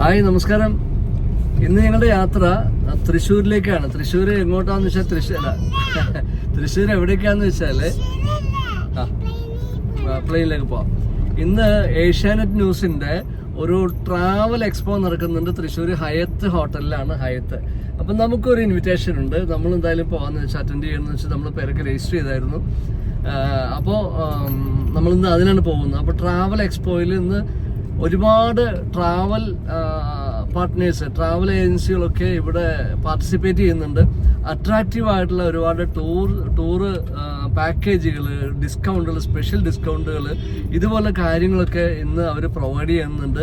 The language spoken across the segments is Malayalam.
ഹായ് നമസ്കാരം. ഇന്ന് ഞങ്ങളുടെ യാത്ര തൃശ്ശൂരിലേക്കാണ്. തൃശ്ശൂർ എങ്ങോട്ടാന്ന് വെച്ചാൽ തൃശ്ശൂർ തൃശ്ശൂർ എവിടേക്കാന്ന് വെച്ചാൽ ആ പ്ലെയിനിലേക്ക് പോവാം. ഇന്ന് ഏഷ്യാനെറ്റ് ന്യൂസിന്റെ ഒരു ട്രാവൽ എക്സ്പോ നടക്കുന്നുണ്ട്. തൃശ്ശൂർ ഹയത്ത് ഹോട്ടലിലാണ് ഹയത്ത്. അപ്പം നമുക്കൊരു ഇൻവിറ്റേഷൻ ഉണ്ട്. നമ്മൾ എന്തായാലും പോകാന്ന് വെച്ചാൽ അറ്റൻഡ് ചെയ്യണമെന്ന് വെച്ചാൽ നമ്മൾ പേരൊക്കെ രജിസ്റ്റർ ചെയ്തായിരുന്നു. അപ്പോൾ നമ്മളിന്ന് അതിനാണ് പോകുന്നത്. അപ്പോൾ ട്രാവൽ എക്സ്പോയിൽ ഇന്ന് ഒരുപാട് ട്രാവൽ പാർട്ട്നേഴ്സ് ട്രാവൽ ഏജൻസികളൊക്കെ ഇവിടെ പാർട്ടിസിപ്പേറ്റ് ചെയ്യുന്നുണ്ട്. അട്രാക്റ്റീവ് ആയിട്ടുള്ള ഒരുപാട് ടൂർ ടൂറ് പാക്കേജുകൾ ഡിസ്കൗണ്ടുകൾ സ്പെഷ്യൽ ഡിസ്കൗണ്ടുകൾ ഇതുപോലെ കാര്യങ്ങളൊക്കെ ഇന്ന് അവർ പ്രൊവൈഡ് ചെയ്യുന്നുണ്ട്.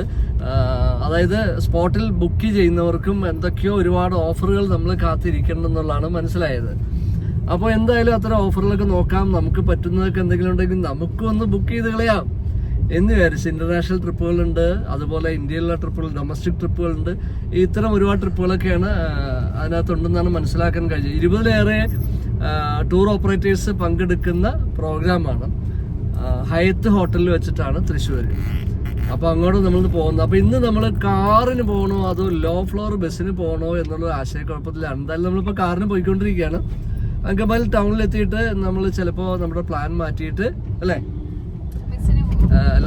അതായത് സ്പോട്ടിൽ ബുക്ക് ചെയ്യുന്നവർക്കും എന്തൊക്കെയോ ഒരുപാട് ഓഫറുകൾ നമ്മൾ കാത്തിരിക്കണം മനസ്സിലായത്. അപ്പോൾ എന്തായാലും അത്തരം ഓഫറുകളൊക്കെ നോക്കാം. നമുക്ക് പറ്റുന്നതൊക്കെ എന്തെങ്കിലും ഉണ്ടെങ്കിൽ നമുക്കൊന്ന് ബുക്ക് ചെയ്ത് കളയാം. എന്ന് ഇന്റർനാഷണൽ ട്രിപ്പുകളുണ്ട് അതുപോലെ ഇന്ത്യയിലുള്ള ട്രിപ്പുകൾ ഡൊമസ്റ്റിക് ട്രിപ്പുകളുണ്ട് ഇത്തരം ഒരുപാട് ട്രിപ്പുകളൊക്കെയാണ് അതിനകത്തുണ്ടെന്നാണ് മനസ്സിലാക്കാൻ കഴിഞ്ഞത്. ഇരുപതിലേറെ ടൂർ ഓപ്പറേറ്റേഴ്സ് പങ്കെടുക്കുന്ന പ്രോഗ്രാമാണ് ഹയത്ത് ഹോട്ടലിൽ വെച്ചിട്ടാണ് തൃശ്ശൂർ അപ്പോൾ അങ്ങോട്ട് നമ്മൾ പോകുന്നത്. അപ്പോൾ ഇന്ന് നമ്മൾ കാറിന് പോകണോ അതോ ലോ ഫ്ലോർ ബസ്സിന് പോകണോ എന്നുള്ള ആശയക്കുഴപ്പത്തിലാണ്. എന്തായാലും നമ്മളിപ്പോൾ കാറിന് പോയിക്കൊണ്ടിരിക്കുകയാണ്. അങ്കമാലി ടൗണിലെത്തിയിട്ട് നമ്മൾ ചിലപ്പോൾ നമ്മുടെ പ്ലാൻ മാറ്റിയിട്ട് അല്ലേ?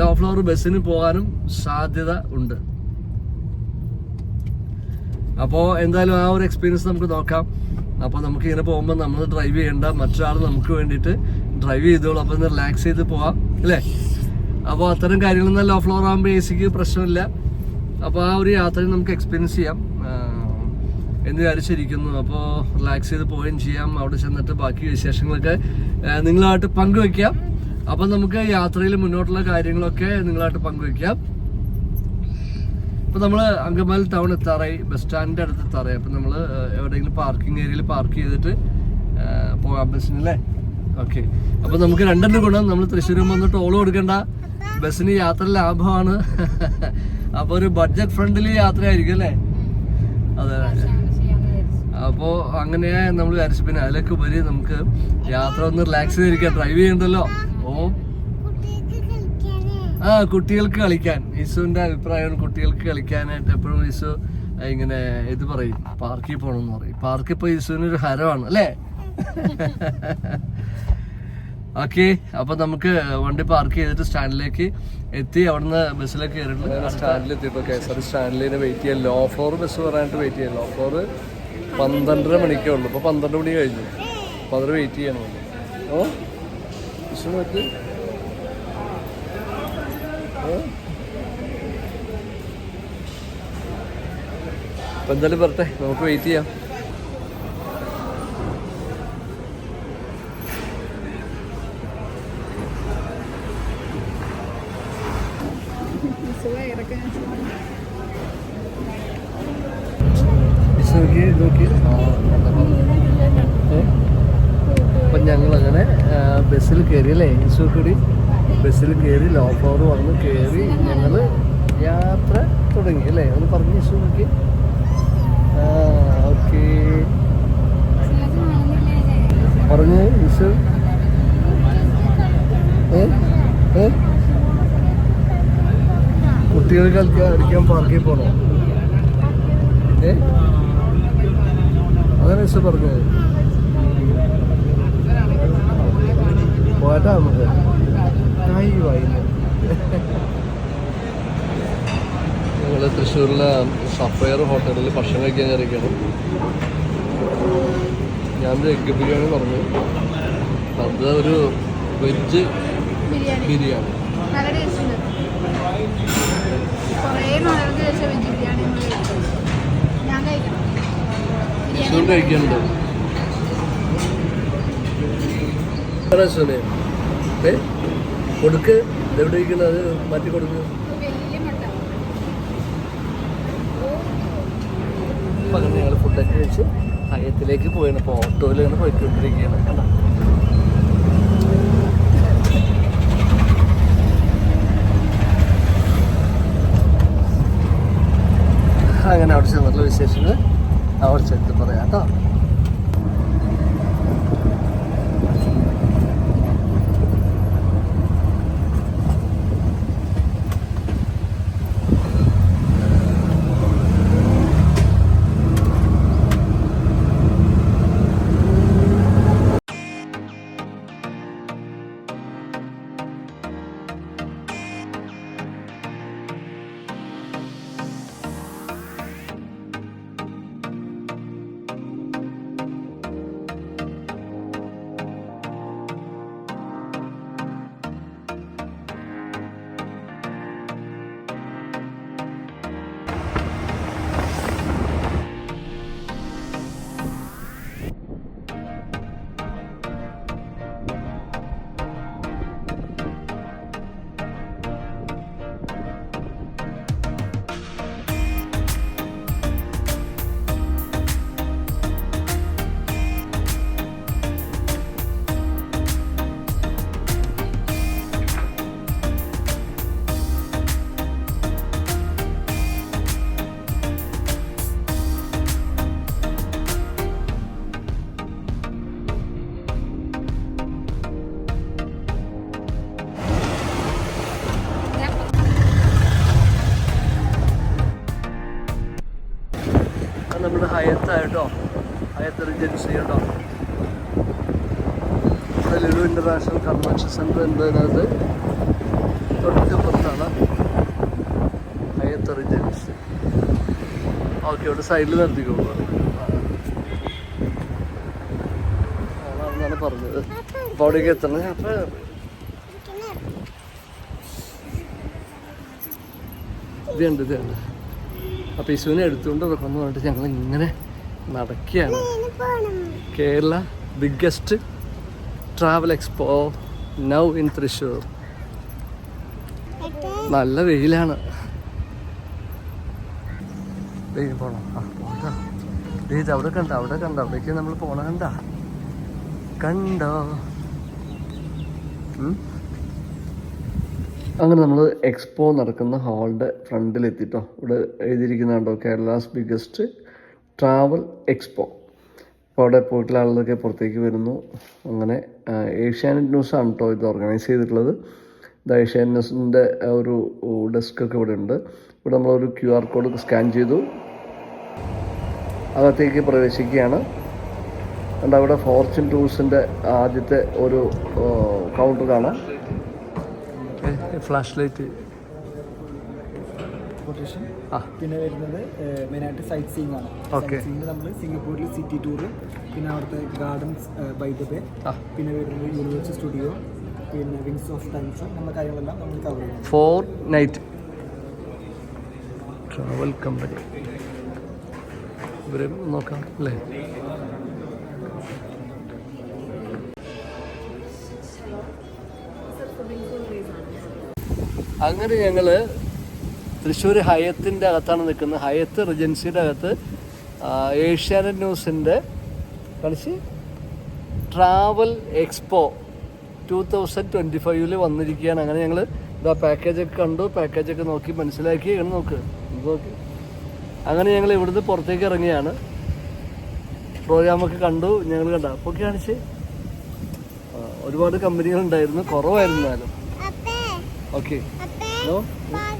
ലോ ഫ്ലോർ ബസ്സിന് പോകാനും സാധ്യത ഉണ്ട്. അപ്പോൾ എന്തായാലും ആ ഒരു എക്സ്പീരിയൻസ് നമുക്ക് നോക്കാം. അപ്പോൾ നമുക്ക് ഇങ്ങനെ പോകുമ്പോൾ നമ്മൾ ഡ്രൈവ് ചെയ്യേണ്ട മറ്റൊരാൾ നമുക്ക് വേണ്ടിയിട്ട് ഡ്രൈവ് ചെയ്തോളൂ. അപ്പോൾ ഒന്ന് റിലാക്സ് ചെയ്ത് പോവാം അല്ലേ? അപ്പോൾ അത്തരം കാര്യങ്ങളൊന്നും ലോ ഫ്ലോർ ആകുമ്പോൾ എ സിക്ക് പ്രശ്നമില്ല. അപ്പോൾ ആ ഒരു യാത്ര നമുക്ക് എക്സ്പീരിയൻസ് ചെയ്യാം. എന്ന് വിചാരിച്ചിരിക്കുന്നു. അപ്പോൾ റിലാക്സ് ചെയ്ത് പോവുകയും ചെയ്യാം. അവിടെ ചെന്നിട്ട് ബാക്കി വിശേഷങ്ങളൊക്കെ നിങ്ങളായിട്ട് പങ്കുവെക്കാം. അപ്പം നമുക്ക് യാത്രയിൽ മുന്നോട്ടുള്ള കാര്യങ്ങളൊക്കെ നിങ്ങളായിട്ട് പങ്കുവയ്ക്കാം. ഇപ്പൊ നമ്മൾ അങ്കമാലി ടൗൺ എത്താറായി ബസ് സ്റ്റാൻഡിന്റെ അടുത്ത് എത്താറായി. അപ്പൊ നമ്മൾ എവിടെയെങ്കിലും പാർക്കിംഗ് ഏരിയയിൽ പാർക്ക് ചെയ്തിട്ട് പോകാൻ പോകാം ബസ്സിന് അല്ലേ ഓക്കെ അപ്പൊ നമുക്ക് രണ്ടെണ്ണം ഗുണം. നമ്മൾ തൃശ്ശൂർ വന്ന് ടോൾ കൊടുക്കണ്ട. ബസ്സിന് യാത്ര ലാഭമാണ്. അപ്പൊ ഒരു ബഡ്ജറ്റ് ഫ്രണ്ട്ലി യാത്രയായിരിക്കും അല്ലേ അതെ അപ്പോൾ അങ്ങനെയാ നമ്മൾ വിചാരിച്ചു പിന്നെ അതിലൊക്കെ ഉപരി നമുക്ക് യാത്ര ഒന്ന് റിലാക്സ് ചെയ്തിരിക്കാം. ഡ്രൈവ് ചെയ്യണ്ടല്ലോ. ഓ ആ കുട്ടികൾക്ക് കളിക്കാൻ. യേശുവിന്റെ അഭിപ്രായമാണ് കുട്ടികൾക്ക് കളിക്കാനായിട്ട് എപ്പോഴും യേശു ഇങ്ങനെ ഇത് പറയും. പാർക്കിൽ പോകണം എന്ന് പറയും. പാർക്കിൽ പോയി ഇസുവിന് ഒരു ഹരമാണ് അല്ലേ? ഓക്കെ അപ്പൊ നമുക്ക് വണ്ടി പാർക്ക് ചെയ്തിട്ട് സ്റ്റാൻഡിലേക്ക് എത്തി. അവിടുന്ന് ബസ്സിലേക്ക് കയറിയിട്ട് സ്റ്റാൻഡിൽ എത്തിയപ്പോ കെ എസ് ആർ സ്റ്റാൻഡിൽ വെയിറ്റ് ചെയ്യാൻ ലോ ഫ്ലോർ ബസ് പറയാനായിട്ട് വെയിറ്റ് ചെയ്യാം. ലോ ഫ്ലോർ പന്ത്രണ്ടര മണിക്കേ ഉള്ളൂ. ഇപ്പൊ പന്ത്രണ്ട് മണി കഴിഞ്ഞു. അപ്പൊ അതിന് വെയിറ്റ് ചെയ്യണമല്ലോ ഓ? നോക്ക് അപ്പൊ എന്തായാലും വരട്ടെ നമുക്ക് വെയിറ്റ് ചെയ്യാം. ബസ്സിൽ കയറി അല്ലേ? കൂടി ബസ്സിൽ കയറി ലോ ഫ്ലോർ വന്ന് കയറി ഞങ്ങൾ യാത്ര തുടങ്ങി അല്ലേ? ഒന്ന് പറഞ്ഞു നോക്കി. ഓക്കെ. പറഞ്ഞു ഇൻസു ഏ? ഏ? കുട്ടികൾ കളിക്കാൻ അടിക്കാൻ പാർക്കിൽ പോകണോ ഏ? അങ്ങനെ ഇസു പറഞ്ഞത്. പോട്ടാ നമുക്ക് ഞങ്ങൾ തൃശ്ശൂരിലെ സഫയർ ഹോട്ടലിൽ ഭക്ഷണം കഴിക്കാൻ കയറിക്കണം ഞാനൊരു എഗ് ബിരിയാണി പറഞ്ഞു. അത് ഒരു വെജ് ബിരിയാണി. ബിരിയാണി. ടേസ്റ്റ് ഉണ്ട് കുറേ നാളുകൾക്ക് ശേഷം വെജ് ബിരിയാണി നമ്മൾ കഴിക്കുന്നത് ഞാൻ കഴിക്കണം തൃശ്ശൂർ കഴിക്കാനുണ്ട് സുനെ ഏ? കൊടുക്ക്. എവിടെ ഇരിക്കുന്നത് അത് മാറ്റി കൊടുക്ക്. ഞങ്ങൾ ഫുഡൊക്കെ കഴിച്ച് ഹയത്തിലേക്ക് പോയാണ് ഇപ്പോൾ ഓട്ടോയിലാണ് പോയിക്കൊണ്ടിരിക്കുകയാണ് കണ്ടോ? അങ്ങനെ അവിടെ ചെന്നിട്ടുള്ള വിശേഷങ്ങൾ അവിടെ ചെന്നിട്ട് പറയാം കേട്ടോ. ഹയത്ത് റിജൻസി കേട്ടോ ഇവിടെ ലുലു ഇന്റർനാഷണൽ കൺവെൻഷൻ സെന്റർ ഉണ്ട് അതിനകത്ത്. തൊട്ടപ്പുറത്താണ് ഹയത്ത് റിജൻസി ഓക്കെ സൈഡിൽ നിർത്തിക്കോളൂ. അതാണെന്നാണ് പറഞ്ഞത്. അപ്പോൾ അവിടേക്ക് എത്തണേ? അപ്പോൾ ഇതുണ്ട് ഇതുണ്ട്. അപ്പോൾ എടുത്തുകൊണ്ട് കൊന്നു പറഞ്ഞിട്ട് ഞങ്ങൾ ഇങ്ങനെ നടക്കുകയാണ്. Kerala biggest travel expo now in Thrissur നല്ല വെയിലാണ്. വെയിൽ പോണം. ആ പോകാം. ഇത് അവിടെ കണ്ട? അവിടെ കണ്ട? അവിടേക്ക് നമ്മൾ പോണ കണ്ട? കണ്ടോ? അങ്ങനെ നമ്മൾ എക്സ്പോ നടക്കുന്ന ഹാളിന്റെ ഫ്രണ്ടിൽ എത്തിട്ടോ ഇവിടെ എഴുതിയിരിക്കുന്നുണ്ടോ കേരളാസ് ബിഗ്ഗസ്റ്റ് ട്രാവൽ എക്സ്പോ അപ്പോൾ അവിടെ പോയിട്ടുള്ള ആളുകളൊക്കെ പുറത്തേക്ക് വരുന്നു. അങ്ങനെ ഏഷ്യാനെറ്റ് ന്യൂസ് ആണ് കേട്ടോ ഇത് ഓർഗനൈസ് ചെയ്തിട്ടുള്ളത്. ഇത് ഏഷ്യാനെറ്റ് ന്യൂസിന്റെ ഒരു ഡെസ്ക് ഒക്കെ ഇവിടെ ഉണ്ട്. ഇവിടെ നമ്മളൊരു ക്യു ആർ കോഡ് സ്കാൻ ചെയ്തു. അകത്തേക്ക് പ്രവേശിക്കുകയാണ്. അണ്ട് അവിടെ ഫോർച്യൂൺ ടൂൾസിന്റെ ആദ്യത്തെ ഒരു കൗണ്ടർ കാണാം. ഫ്ലാഷ് ലൈറ്റ് ആ. പിന്നെ വരുന്നത് മെയിനായിട്ട് സൈറ്റ് സീയിങ് ആണ് സൈറ്റ് സീയിങ് നമ്മൾ സിംഗപ്പൂരിൽ സിറ്റി ടൂർ പിന്നെ അവിടുത്തെ ഗാർഡൻസ് ബൈ ദ ബേ. പിന്നെ വരുന്നത് യൂണിവേഴ്സ് സ്റ്റുഡിയോ പിന്നെ വിങ്സ് ഓഫ് ടൈംസ് നമ്മുടെ കാര്യങ്ങളെല്ലാം നമ്മൾ കവർ ചെയ്യും. ഫോർ നൈറ്റ് ട്രാവൽ കമ്പനി ഇവരെ നോക്കാം അല്ലേ? അങ്ങനെ ഞങ്ങൾ തൃശ്ശൂർ ഹയത്തിന്റെ അകത്താണ് നിൽക്കുന്നത്. ഹയത്ത് റിജൻസിയുടെ അകത്ത് ഏഷ്യാനെറ്റ് ന്യൂസിന്റെ കളിച്ച് travel expo two thousand twenty ഫൈവിൽ വന്നിരിക്കുകയാണ്. അങ്ങനെ ഞങ്ങൾ ഇതാ പാക്കേജൊക്കെ കണ്ടു. പാക്കേജൊക്കെ നോക്കി മനസ്സിലാക്കി. ഇങ്ങനെ നോക്ക്. നോക്കി. അങ്ങനെ ഞങ്ങൾ ഇവിടുന്ന് പുറത്തേക്ക് ഇറങ്ങിയാണ്. പ്രോഗ്രാമൊക്കെ കണ്ടു. ഞങ്ങൾ കണ്ട. അപ്പോൾ കാണിച്ച്. ഒരുപാട് കമ്പനികളുണ്ടായിരുന്നു കുറവായിരുന്നാലും ഓക്കെ ഓക്കെ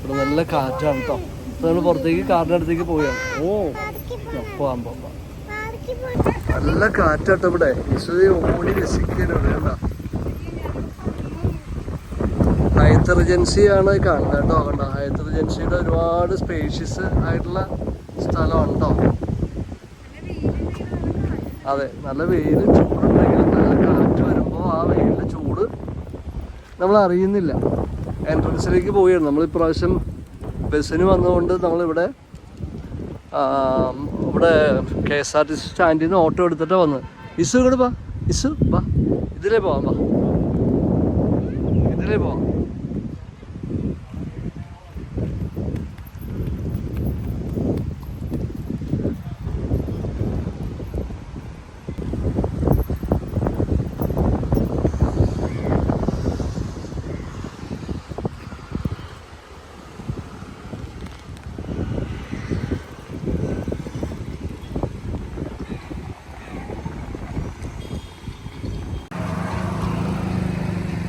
ഇവിടെ നല്ല കാറ്റാണ് കേട്ടോ അപ്പോൾ നമ്മൾ പുറത്തേക്ക് കാറിന്റെ അടുത്തേക്ക് പോവുകയാണ്. ഓ പോവാൻ പോവാം നല്ല കാറ്റാട്ടോ ഇവിടെ. ഓടി രസിക്കാനാണ് കണ്ട? ഹയത്ത് ആണ് കാണുന്നത് കേട്ടോ കണ്ടോ? ഹയത്ത് റിജൻസിയുടെ ഒരുപാട് സ്പേഷ്യസ് ആയിട്ടുള്ള സ്ഥലമാണ് കേട്ടോ അതെ നല്ല വെയിൽ ചൂടുണ്ടെങ്കിലും നല്ല കാറ്റ് വരുമ്പോൾ ആ വെയിലിന്റെ ചൂട് നമ്മൾ അറിയുന്നില്ല എൻട്രൻസിലേക്ക് പോവുകയാണ്. നമ്മൾ ഇപ്രാവശ്യം ബസ്സിന് വന്നുകൊണ്ട് നമ്മളിവിടെ ഇവിടെ K S R T C സ്റ്റാൻഡിൽ നിന്ന് ഓട്ടോ എടുത്തിട്ടാണ് വന്നത്. ഇസു ഇങ്ങോട്ട് വാ. ഇസു വാ. ഇതിലേ പോവാം വാ. ഇതിലേ പോവാം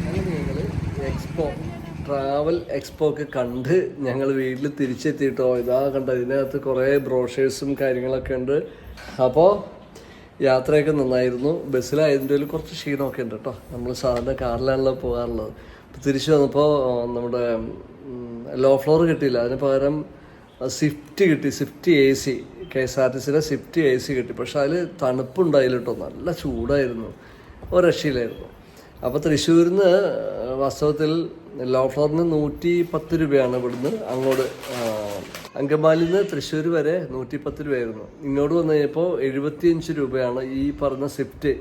അങ്ങനെ ഞങ്ങൾ എക്സ്പോ ട്രാവൽ എക്സ്പോ ഒക്കെ കണ്ട് ഞങ്ങൾ വീട്ടിൽ തിരിച്ചെത്തിയിട്ടോ. ഇതാ കണ്ട ഇതിനകത്ത് കുറേ ബ്രോഷേഴ്സും കാര്യങ്ങളൊക്കെ ഉണ്ട്. അപ്പോൾ യാത്രയൊക്കെ നന്നായിരുന്നു. ബസ്സിലായതിന്റെ ഒരു കുറച്ച് ക്ഷീണമൊക്കെ ഉണ്ട് കേട്ടോ നമ്മൾ സാധാരണ കാറിലാണല്ലോ പോകാറുള്ളത്. അപ്പോൾ തിരിച്ചു വന്നപ്പോൾ നമ്മുടെ ലോ ഫ്ലോർ കിട്ടിയില്ല. അതിന് പകരം സ്വിഫ്റ്റ് കിട്ടി. Swift A C K S R T സിയിലെ സ്വിഫ്റ്റ് എ സി കിട്ടി. പക്ഷെ അതിൽ തണുപ്പുണ്ടായില്ല കേട്ടോ നല്ല ചൂടായിരുന്നു. ഒരു രക്ഷയിലായിരുന്നു അപ്പോൾ തൃശ്ശൂരിൽ നിന്ന് വാസ്തവത്തിൽ ലോ ഫ്ലോറിന് നൂറ്റി പത്ത് രൂപയാണ് ഇവിടുന്ന് അങ്ങോട്ട് അങ്കമാലിൽ നിന്ന് തൃശ്ശൂർ വരെ നൂറ്റി പത്ത് രൂപയായിരുന്നു. ഇങ്ങോട്ട് വന്നു കഴിഞ്ഞപ്പോൾ എഴുപത്തിയഞ്ച് രൂപയാണ് ഈ പറഞ്ഞ swift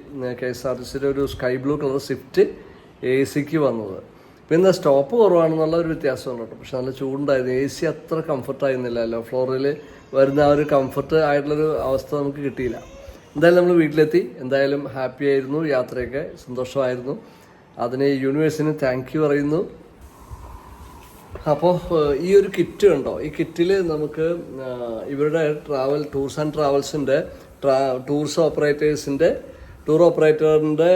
K S R T സിയുടെ ഒരു sky blue colour swift A സിക്ക് വന്നത്. പിന്നെ സ്റ്റോപ്പ് കുറവാണെന്നുള്ള ഒരു വ്യത്യാസമുണ്ട് കേട്ടോ. പക്ഷെ നല്ല ചൂടുണ്ടായിരുന്നു. എ സി അത്ര കംഫർട്ടായിരുന്നില്ല. ലോ ഫ്ലോറിൽ വരുന്ന ആ ഒരു കംഫർട്ട് ആയിട്ടുള്ളൊരു അവസ്ഥ നമുക്ക് കിട്ടിയില്ല. എന്തായാലും നമ്മൾ വീട്ടിലെത്തി. എന്തായാലും ഹാപ്പി ആയിരുന്നു. യാത്രയൊക്കെ സന്തോഷമായിരുന്നു. അതിന് യൂണിവേഴ്സിന് താങ്ക് യു പറയുന്നു. അപ്പോൾ ഈ ഒരു കിറ്റ് ഉണ്ടോ? ഈ കിറ്റിൽ നമുക്ക് ഇവരുടെ ട്രാവൽ ടൂർസ് ആൻഡ് ട്രാവൽസിന്റെ ട്രാ ടൂർസ് ഓപ്പറേറ്റേഴ്സിന്റെ ടൂർ ഓപ്പറേറ്ററിന്റെ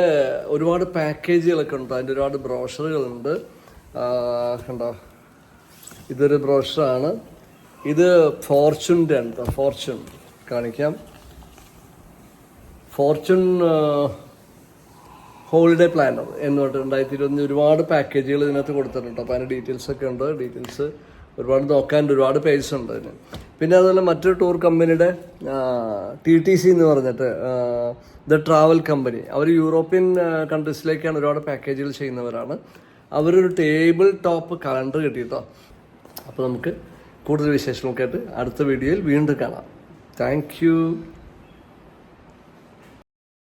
ഒരുപാട് പാക്കേജുകളൊക്കെ ഉണ്ട്. അതിന്റെ ഒരുപാട് ബ്രോഷറുകളുണ്ട്. കണ്ടോ? ഇതൊരു ബ്രോഷറാണ്. ഇത് ഫോർച്യൂണിന്റെ ആണ് ഫോർച്യൂൺ. കാണിക്കാം. ഫോർച്യൂൺ ഹോളിഡേ പ്ലാനർ എന്ന് പറഞ്ഞിട്ട് രണ്ടായിരത്തി ഇരുപത്തി ഒരുപാട് പാക്കേജുകൾ ഇതിനകത്ത് കൊടുത്തിട്ടുണ്ട്. അപ്പോൾ അതിന്റെ ഡീറ്റെയിൽസ് ഒക്കെ ഉണ്ട്. ഡീറ്റെയിൽസ് ഒരുപാട് നോക്കാനുണ്ട്. ഒരുപാട് പേജസ് ഉണ്ട് അതിന്. പിന്നെ അതുപോലെ മറ്റൊരു ടൂർ കമ്പനിയുടെ ടി ടി സി എന്ന് പറഞ്ഞിട്ട് ദ ട്രാവൽ കമ്പനി അവർ യൂറോപ്യൻ കൺട്രീസിലേക്കാണ് ഒരുപാട് പാക്കേജുകൾ ചെയ്യുന്നവരാണ്. അവരൊരു ടേബിൾ ടോപ്പ് കലണ്ടർ കിട്ടിയിട്ടോ. അപ്പോൾ നമുക്ക് കൂടുതൽ വിശേഷങ്ങളൊക്കെ ആയിട്ട് അടുത്ത വീഡിയോയിൽ വീണ്ടും കാണാം. താങ്ക്